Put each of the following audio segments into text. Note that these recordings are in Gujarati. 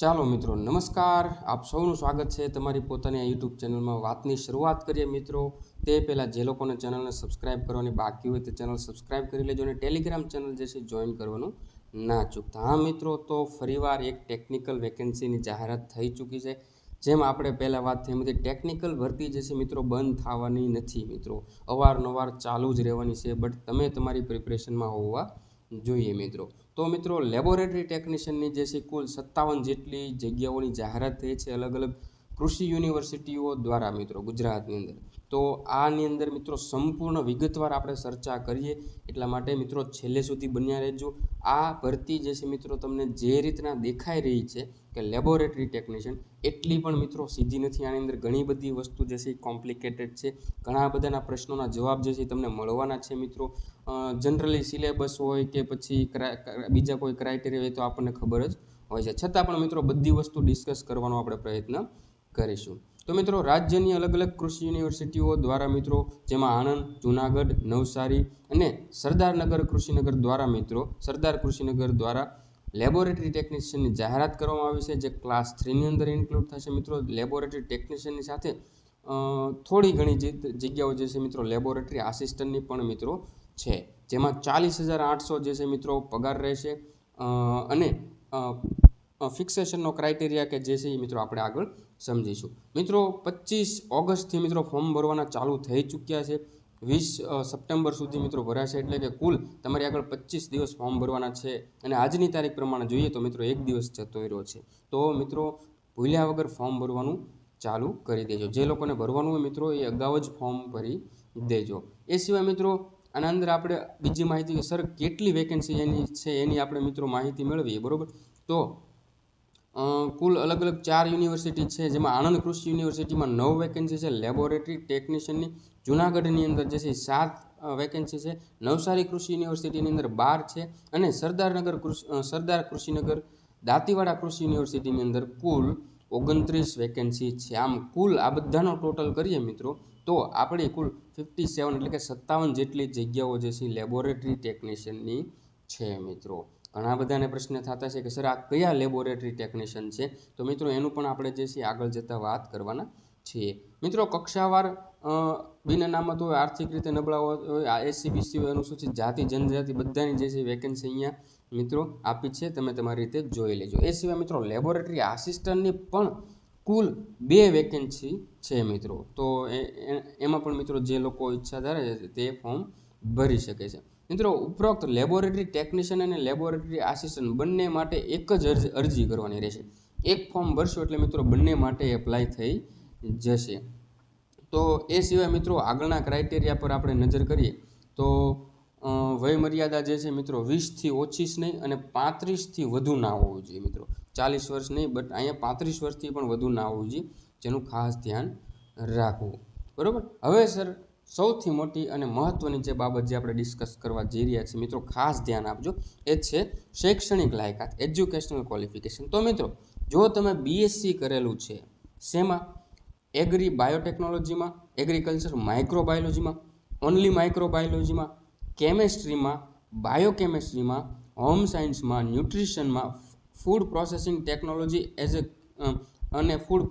ચાલો મિત્રો, નમસ્કાર. આપ સૌનું સ્વાગત છે તમારી પોતાની આ યુટ્યુબ ચેનલમાં વાતની શરૂઆત કરીએ મિત્રો. તે પહેલાં જે લોકોને ચેનલને સબસ્ક્રાઇબ કરવાની બાકી હોય તે ચેનલ સબસ્ક્રાઇબ કરી લેજો અને ટેલિગ્રામ ચેનલ જે છે જોઈન કરવાનું ના ચૂકતા. હા મિત્રો, તો ફરીવાર એક ટેકનિકલ વેકેન્સીની જાહેરાત થઈ ચૂકી છે. જેમ આપણે પહેલાં વાત થઈ એમ ટેકનિકલ ભરતી જે છે મિત્રો બંધ થવાની નથી મિત્રો. અવારનવાર ચાલુ જ રહેવાની છે બટ તમે તમારી પ્રિપરેશનમાં હોવા જોઈએ મિત્રો. તો મિત્રો લેબોરેટરી ટેકનિશિયનની જે છે કુલ સત્તાવન જેટલી જગ્યાઓની જાહેરાત થઈ છે અલગ અલગ કૃષિ યુનિવર્સિટીઓ દ્વારા મિત્રો ગુજરાતની અંદર. તો આની અંદર મિત્રો સંપૂર્ણ વિગતવાર આપણે ચર્ચા કરીએ. એટલા માટે મિત્રો છેલ્લે સુધી બન્યા રહેજો. આ ભરતી જે છે મિત્રો તમને જે રીતના દેખાઈ રહી છે કે લેબોરેટરી ટેકનિશિયન, એટલી પણ મિત્રો સીધી નથી. આની અંદર ઘણી બધી વસ્તુ જે છે કોમ્પ્લિકેટેડ છે. ઘણા બધાના પ્રશ્નોના જવાબ જે છે તમને મળવાના છે મિત્રો. જનરલી સિલેબસ હોય કે પછી બીજા કોઈ ક્રાઇટેરિયા હોય તો આપણને ખબર જ હોય છે. છતાં પણ મિત્રો બધી વસ્તુ ડિસ્કસ કરવાનો આપણે પ્રયત્ન કરીશું. તો મિત્રો, રાજ્યની અલગ અલગ કૃષિ યુનિવર્સિટીઓ દ્વારા મિત્રો, જેમાં આણંદ, જુનાગઢ, નવસારી અને સરદારનગર કૃષિનગર દ્વારા મિત્રો, સરદાર કૃષિનગર દ્વારા લેબોરેટરી ટેકનિશિયનની જાહેરાત કરવામાં આવી છે, જે ક્લાસ થ્રીની અંદર ઇન્ક્લુડ થશે મિત્રો. લેબોરેટરી ટેકનિશિયનની સાથે થોડી ઘણી જગ્યાઓ જે છે મિત્રો, લેબોરેટરી આસિસ્ટન્ટની પણ મિત્રો છે, જેમાં ચાલીસ હજાર આઠસો જે છે મિત્રો પગાર રહેશે અને ફિક્સેશનનો ક્રાઇટેરિયા કે જે છે એ મિત્રો આપણે આગળ સમજીશું. મિત્રો પચીસ ઓગસ્ટથી મિત્રો ફોર્મ ભરવાના ચાલુ થઈ ચૂક્યા છે. વીસ સપ્ટેમ્બર સુધી મિત્રો ભરાશે એટલે કે કુલ તમારી આગળ પચીસ દિવસ ફોર્મ ભરવાના છે અને આજની તારીખ પ્રમાણે જોઈએ તો મિત્રો એક દિવસ જતો રહ્યો છે. તો મિત્રો, ભૂલ્યા વગર ફોર્મ ભરવાનું ચાલુ કરી દેજો. જે લોકોને ભરવાનું હોય મિત્રો, એ અગાઉ જ ફોર્મ ભરી દેજો. એ સિવાય મિત્રો, આના અંદર આપણે બીજી માહિતી સર, કેટલી વેકેન્સી એની છે? એની આપણે મિત્રો માહિતી મેળવીએ, બરાબર? તો કુલ અલગ અલગ ચાર યુનિવર્સિટી છે, જેમાં આણંદ કૃષિ યુનિવર્સિટીમાં નવ વેકેન્સી છે લેબોરેટરી ટેકનિશિયનની જુનાગઢની અંદર જે છે સાત વેકેન્સી છે, નવસારી કૃષિ યુનિવર્સિટીની અંદર બાર છે અને સરદારનગર કૃષિ સરદાર કૃષિનગર દાંતીવાડા કૃષિ યુનિવર્સિટીની અંદર કુલ ઓગણત્રીસ વેકેન્સી છે. આમ કુલ આ બધાનો ટોટલ કરીએ મિત્રો, તો આપણી કુલ ફિફ્ટી સેવન એટલે કે સત્તાવન જેટલી જગ્યાઓ જે છે લેબોરેટરી ટેકનિશિયનની છે મિત્રો. ઘણા બધાને પ્રશ્ન થતા છે કે, સર, આ કયા લેબોરેટરી ટેકનિશિયન છે? તો મિત્રો, એનું પણ આપણે જે છે આગળ જતાં વાત કરવાના છીએ. મિત્રો, કક્ષાવાર બિન અનામત હોય, આર્થિક રીતે નબળા હોય, આ એસસીબીસી હોય, અનુસૂચિત જાતિ, જનજાતિ બધાની જે છે વેકેન્સી અહીંયા મિત્રો આપી છે. તમે તમારી રીતે જોઈ લેજો. એ સિવાય મિત્રો, લેબોરેટરી આસિસ્ટન્ટની પણ કુલ બે વેકેન્સી છે મિત્રો. તો એમાં પણ મિત્રો જે લોકો ઈચ્છા ધારે છે તે ફોર્મ ભરી શકે છે. મિત્રો, ઉપરોક્ત લેબોરેટરી ટેકનિશિયન અને લેબોરેટરી આસિસ્ટન્ટ બંને માટે એક જ અરજી કરવાની રહેશે. એક ફોર્મ ભરશો એટલે મિત્રો બંને માટે એપ્લાય થઈ જશે. તો એ સિવાય મિત્રો આગળના ક્રાઇટેરિયા પર આપણે નજર કરીએ, તો વયમર્યાદા જે છે મિત્રો વીસથી ઓછી નહીં અને પાંત્રીસથી વધુ ના હોવું જોઈએ મિત્રો. ચાલીસ વર્ષ નહીં, બટ અહીંયા પાંત્રીસ વર્ષથી પણ વધુ ના હોવું જોઈએ. જેનું ખાસ ધ્યાન રાખવું. બરાબર? હવે, સર સૌથી મોટી અને મહત્ત્વની જે બાબત જે આપણે ડિસ્કસ કરવા જઈ રહ્યા છીએ, મિત્રો, ખાસ ધ્યાન આપજો, એ છે શૈક્ષણિક લાયકાત એજ્યુકેશનલ ક્વોલિફિકેશન તો મિત્રો, જો તમે બીએસસી કરેલું છે, શેમાં? એગ્રી બાયોટેકનોલોજીમાં એગ્રીકલ્ચર માઇક્રોબાયોલોજીમાં ઓનલી માઇક્રોબાયોલોજીમાં કેમેસ્ટ્રીમાં બાયોકેમેસ્ટ્રીમાં હોમ સાયન્સમાં ન્યુટ્રિશનમાં food processing technology as a અને ફૂડ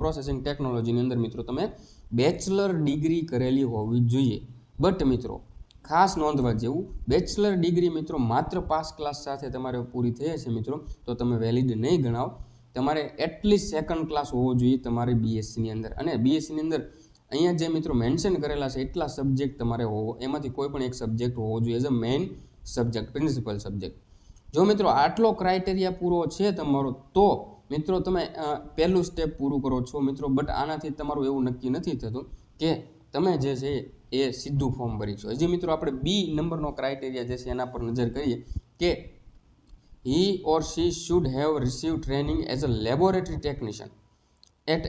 પ્રોસેસિંગ ટેકનોલોજીની અંદર મિત્રો તમે બેચલર ડિગ્રી કરેલી હોવી જોઈએ. બટ મિત્રો, ખાસ નોંધવા જેવું બેચલર ડિગ્રી મિત્રો માત્ર પાસ ક્લાસ સાથે તમારે પૂરી થઈ છે મિત્રો, તો તમે વેલિડ નહીં ગણાવો. તમારે એટલીસ્ટ સેકન્ડ ક્લાસ હોવો જોઈએ તમારે બીએસસીની અંદર. અને બીએસસીની અંદર અહીંયા જે મિત્રો મેન્શન કરેલા છે, એટલા સબ્જેક્ટ તમારે હોવો, એમાંથી કોઈ પણ એક સબ્જેક્ટ હોવો જોઈએ as a main subject principal subject જો મિત્રો આટલો ક્રાઇટેરિયા પૂરો છે તમારો, તો મિત્રો, તમે પહેલું સ્ટેપ પૂરું કરો છો મિત્રો બટ આનાથી તમારું એવું નક્કી નથી થતું કે તમે જે છે એ સીધું ફોર્મ ભરી છો હજી મિત્રો, આપણે બી નંબરનો ક્રાઇટેરિયા જે છે એના પર નજર કરીએ કે he or she should have receive training as a laboratory technician at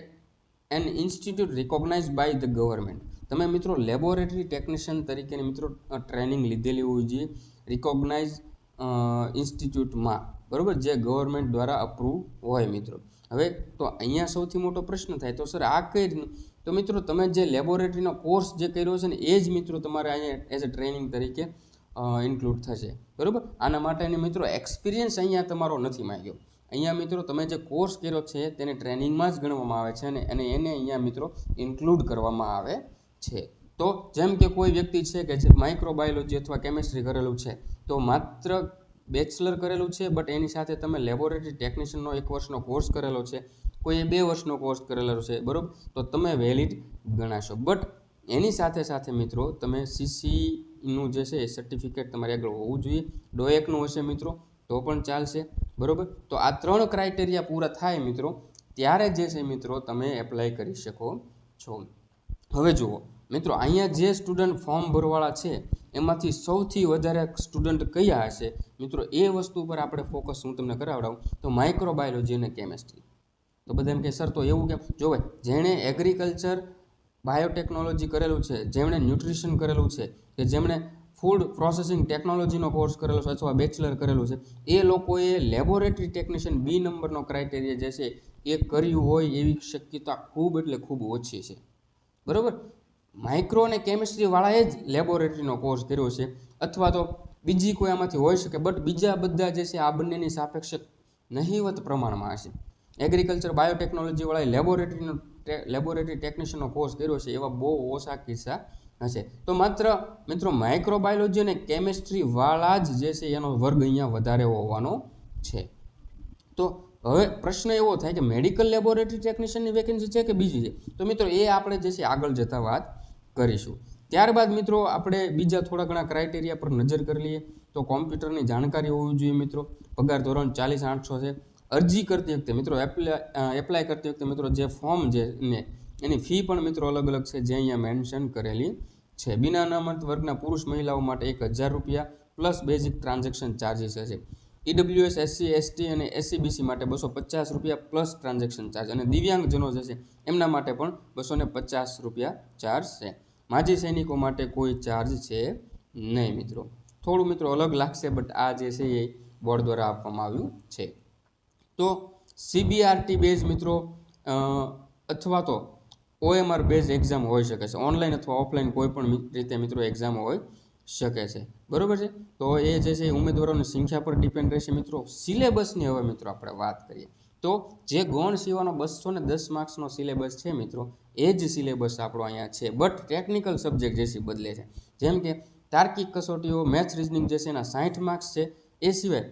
an institute recognize by the government તમે મિત્રો લેબોરેટરી ટેકનિશિયન તરીકેની મિત્રો ટ્રેનિંગ લીધેલી હોવી જોઈએ. રિકોગ્નાઇઝ ઇન્સ્ટિટ્યૂટમાં બરોબર, જે ગવર્મેન્ટ દ્વારા અપ્રૂવ હોય મિત્રો. હવે તો અહીંયા સૌથી મોટો પ્રશ્ન થાય તો સર આ કઈ રીતનું? તો મિત્રો તમે જે લેબોરેટરીનો કોર્સ જે કર્યો છે ને, એ જ મિત્રો તમારે અહીંયા એઝ અ ટ્રેનિંગ તરીકે ઇન્ક્લુડ થશે. બરાબર? આના માટેની મિત્રો એક્સપિરિયન્સ અહીંયા તમારો નથી માંગ્યો. અહીંયા મિત્રો તમે જે કોર્સ કર્યો છે, તેને ટ્રેનિંગમાં જ ગણવામાં આવે છે અને એને અહીંયા મિત્રો ઇન્ક્લુડ કરવામાં આવે છે. તો જેમ કે કોઈ વ્યક્તિ છે કે જે માઇક્રોબાયોલોજી અથવા કેમિસ્ટ્રી કરેલું છે, તો માત્ર બેચલર કરેલું છે બટ એની સાથે તમે લેબોરેટરી ટેકનિશિયનનો એક વર્ષનો કોર્સ કરેલો છે. કોઈએ બે વર્ષનો કોર્સ કરેલો છે, બરાબર? તો તમે વેલિડ ગણાશો. બટ એની સાથે સાથે મિત્રો, તમે સીસીનું જે છે એ સર્ટિફિકેટ તમારે આગળ હોવું જોઈએ. ડોએકનું હશે મિત્રો, તો પણ ચાલશે, બરાબર? તો આ ત્રણ ક્રાઇટેરિયા પૂરા થાય મિત્રો, ત્યારે જે છે મિત્રો તમે એપ્લાય કરી શકો છો. હવે જુઓ, મિત્રો, અહીંયા જે સ્ટુડન્ટ ફોર્મ ભરવાળા છે એમાંથી સૌથી વધારે સ્ટુડન્ટ કયા હશે? મિત્રો, એ વસ્તુ પર આપણે ફોકસ હું તમને કરાવડાવું. તો માઇક્રોબાયોલોજી અને કેમેસ્ટ્રી તો બધા એમ કે સર, તો એવું કેમ? જોવે જેણે એગ્રીકલ્ચર બાયોટેકનોલોજી કરેલું છે, જેમણે ન્યુટ્રિશન કરેલું છે, કે જેમણે ફૂડ પ્રોસેસિંગ ટેકનોલોજીનો કોર્સ કરેલો છે અથવા બેચલર કરેલું છે, એ લોકોએ લેબોરેટરી ટેકનિશિયન બી નંબરનો ક્રાઇટેરિયા જે છે એ કર્યું હોય એવી શક્યતા ખૂબ એટલે ખૂબ ઓછી છે. બરાબર? માઇક્રો અને કેમિસ્ટ્રીવાળાએ જ લેબોરેટરીનો કોર્સ કર્યો છે. અથવા તો બીજી કોઈ આમાંથી હોઈ શકે બટ બીજા બધા જે છે, આ બંનેની સાપેક્ષ નહિવત પ્રમાણમાં હશે. એગ્રીકલ્ચર બાયોટેકનોલોજીવાળાએ લેબોરેટરીનો લેબોરેટરી ટેકનિશિયનનો કોર્સ કર્યો છે, એવા બહુ ઓછા કિસ્સા હશે. તો માત્ર, મિત્રો માઇક્રોબાયોલોજી અને કેમિસ્ટ્રીવાળા જ જે છે, એનો વર્ગ અહીંયા વધારે હોવાનો છે. તો હવે પ્રશ્ન એવો થાય કે મેડિકલ લેબોરેટરી ટેકનિશિયનની વેકેન્સી છે કે બીજી છે? તો મિત્રો એ આપણે જે છે આગળ જતા વાત કરીશું. ત્યારબાદ મિત્રો આપણે બીજા થોડા ઘણા ક્રાઇટેરિયા પર નજર કરી લઈએ. તો કોમ્પ્યુટરની જાણકારી હોવી જોઈએ મિત્રો. પગાર ધોરણ ચાલીસ આઠસો છે. અરજી કરતી વખતે મિત્રો એપ્લાય એપ્લાય કરતી વખતે મિત્રો જે ફોર્મ છે ને એની ફી પણ મિત્રો અલગ અલગ છે જે અહીંયા મેન્શન કરેલી છે. બિના અનામત વર્ગના પુરુષ મહિલાઓ માટે એક હજાર રૂપિયા પ્લસ બેઝિક ટ્રાન્ઝેક્શન ચાર્જીસ હશે ઈડબ્લ્યુએસ એસસી એસટી અને એસસીબીસી માટે બસો પચાસ રૂપિયા પ્લસ ટ્રાન્ઝેક્શન ચાર્જ અને દિવ્યાંગજનો જે છે, એમના માટે પણ બસો પચાસ રૂપિયા ચાર્જ છે. માજી સૈનિકો માટે કોઈ ચાર્જ છે નહીં મિત્રો. થોડું મિત્રો અલગ લાગશે બટ આ જે છે એ બોર્ડ દ્વારા આપવામાં આવ્યું છે. તો સીબીઆરટી બેઝ મિત્રો અથવા તો ઓએમઆર બેઝ એક્ઝામ હોઈ શકે છે. ઓનલાઈન અથવા ઓફલાઈન કોઈ પણ રીતે મિત્રો એક્ઝામ હોઈ શકે છે. બરાબર છે? તો એ જે છે ઉમેદવારોની સંખ્યા પર ડિપેન્ડ રહેશે મિત્રો. સિલેબસની હવે મિત્રો આપણે વાત કરીએ. તો જે ગૌણ સેવાનો બસો ને દસ માર્ક્સનો સિલેબસ છે મિત્રો, એ જ સિલેબસ આપણો અહીંયા છે. બટ ટેકનિકલ સબ્જેક્ટ જે છે બદલે છે. જેમ કે તાર્કિક કસોટીઓ મેથ્સ રિઝનિંગ જે છે એના સાઠ માર્ક્સ છે. એ સિવાય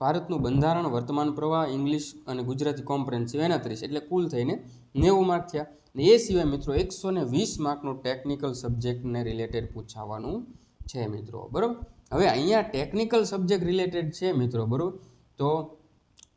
ભારતનું બંધારણ, વર્તમાન પ્રવાહ ઇંગ્લિશ અને ગુજરાતી કોમ્પ્રેન્સિવ એના ત્રીસ. એટલે કુલ થઈને નેવું માર્ક થયા. અને એ સિવાય મિત્રો એકસો ને વીસ માર્કનું ટેકનિકલ સબ્જેક્ટને રિલેટેડ પૂછાવાનું છે મિત્રો, બરાબર? હવે અહીંયા ટેકનિકલ સબ્જેક્ટ રિલેટેડ છે મિત્રો, બરાબર? તો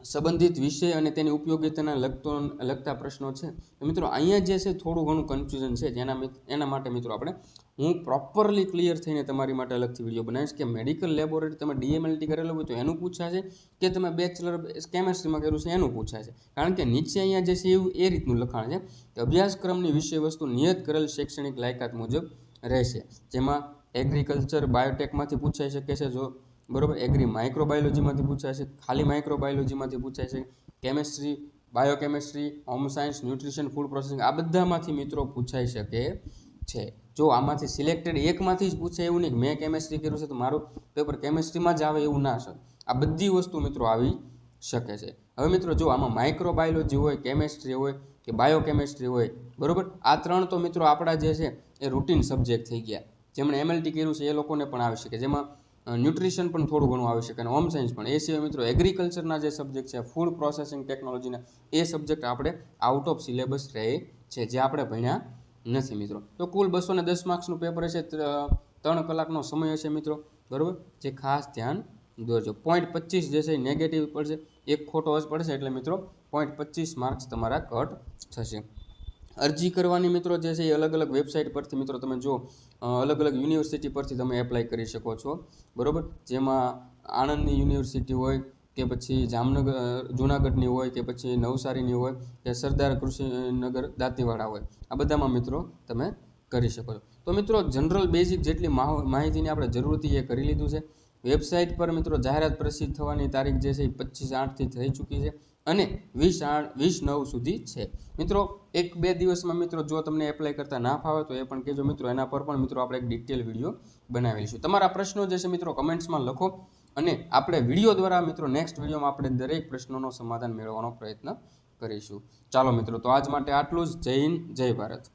સંબંધિત વિષય અને તેની ઉપયોગીતાના લગતો, લગતા પ્રશ્નો છે. મિત્રો, અહીંયા જે છે થોડું ઘણું કન્ફ્યુઝન છે, જેના એના માટે મિત્રો આપણે, હું પ્રોપરલી ક્લિયર થઈને તમારી માટે અલગથી વીડિયો બનાવીશ કે મેડિકલ લેબોરેટરી તમે ડીએમએલટી કરેલું હોય તો એનું પૂછાશે કે તમે બેચલર કેમેસ્ટ્રીમાં કર્યું છે એનું પૂછાશે. કારણ કે નીચે અહીંયા જે છે એવું એ રીતનું લખાણ છે કે અભ્યાસક્રમની વિષય વસ્તુ નિયત કરેલ શૈક્ષણિક લાયકાત મુજબ રહેશે. જેમાં એગ્રીકલ્ચર બાયોટેકમાંથી પૂછાઈ શકે છે, જો બરોબર એગ્રી માઇક્રોબાયોલોજીમાંથી પૂછાય છે, ખાલી માઇક્રોબાયોલોજીમાંથી પૂછાય છે chemistry biochemistry home science nutrition food processing આ બધામાંથી મિત્રો પૂછાઈ શકે છે. જો આમાંથી સિલેક્ટેડ એકમાંથી જ પૂછે એવું નહીં મેં કેમેસ્ટ્રી કર્યું છે તો મારું પેપર કેમેસ્ટ્રીમાં જ આવે એવું ના છે આ બધી વસ્તુ મિત્રો આવી શકે છે. હવે મિત્રો જો આમાં માઇક્રોબાયોલોજી હોય કેમેસ્ટ્રી હોય કે બાયોકેમેસ્ટ્રી હોય, બરાબર, આ ત્રણ તો મિત્રો આપણા જે છે એ રૂટીન સબ્જેક્ટ થઈ ગયા. જેમણે એમએલટી કર્યું છે એ લોકોને પણ આવી શકે. જેમાં ન્યુટ્રિશન પણ થોડું ઘણું આવી શકે અને હોમ સાયન્સ પણ. એ સિવાય મિત્રો એગ્રીકલ્ચરના જે સબ્જેક્ટ છે ફૂડ પ્રોસેસિંગ ટેકનોલોજીના એ સબ્જેક્ટ આપણે આઉટ ઓફ સિલેબસ રહે છે, જે આપણે ભણ્યા નથી મિત્રો. તો કુલ બસો ને દસ માર્ક્સનું પેપર હશે, ત્ર- ત્રણ કલાકનો સમય હશે મિત્રો. બરાબર? જે ખાસ ધ્યાન દોરજો. પોઈન્ટ પચીસ જે છે નેગેટિવ પડશે. એક ખોટો જ પડશે એટલે મિત્રો પોઈન્ટ પચીસ માર્ક્સ તમારા કટ થશે. અરજી કરવાની મિત્રો જે છે એ અલગ અલગ વેબસાઇટ પરથી મિત્રો તમે જો અલગ અલગ યુનિવર્સિટી પરથી તમે એપ્લાય કરી શકો છો. બરોબર? જેમાં આણંદની યુનિવર્સિટી હોય કે પછી જામનગર જુનાગઢની હોય કે પછી નવસારીની હોય કે સરદાર કૃષિનગર દાંતીવાડા હોય. આ બધામાં મિત્રો તમે કરી શકો છો. તો મિત્રો જનરલ બેઝિક જેટલી માહ- માહિતીની આપણે જરૂરથી એ કરી લીધું છે. વેબસાઇટ પર મિત્રો જાહેરાત પ્રસિદ્ધ થવાની તારીખ જે છે એ પચીસ આઠથી થઈ ચૂકી છે. અને વીસ આઠ વીસ નવ સુધી છે. મિત્રો, એક બે દિવસમાં મિત્રો, જો તમને એપ્લાય કરતા ના ફાવે તો એ પણ કહેજો મિત્રો. એના પર પણ મિત્રો આપણે એક ડિટેલ વીડિયો બનાવેલીશું તમારા પ્રશ્નો જે છે મિત્રો કમેન્ટ્સમાં લખો અને આપણે વીડિયો દ્વારા મિત્રો નેક્સ્ટ વિડીયોમાં આપણે દરેક પ્રશ્નોનો સમાધાન મેળવવાનો પ્રયત્ન કરીશું. ચાલો મિત્રો, તો આજ માટે આટલું જ. જય હિન્દ, જય ભારત.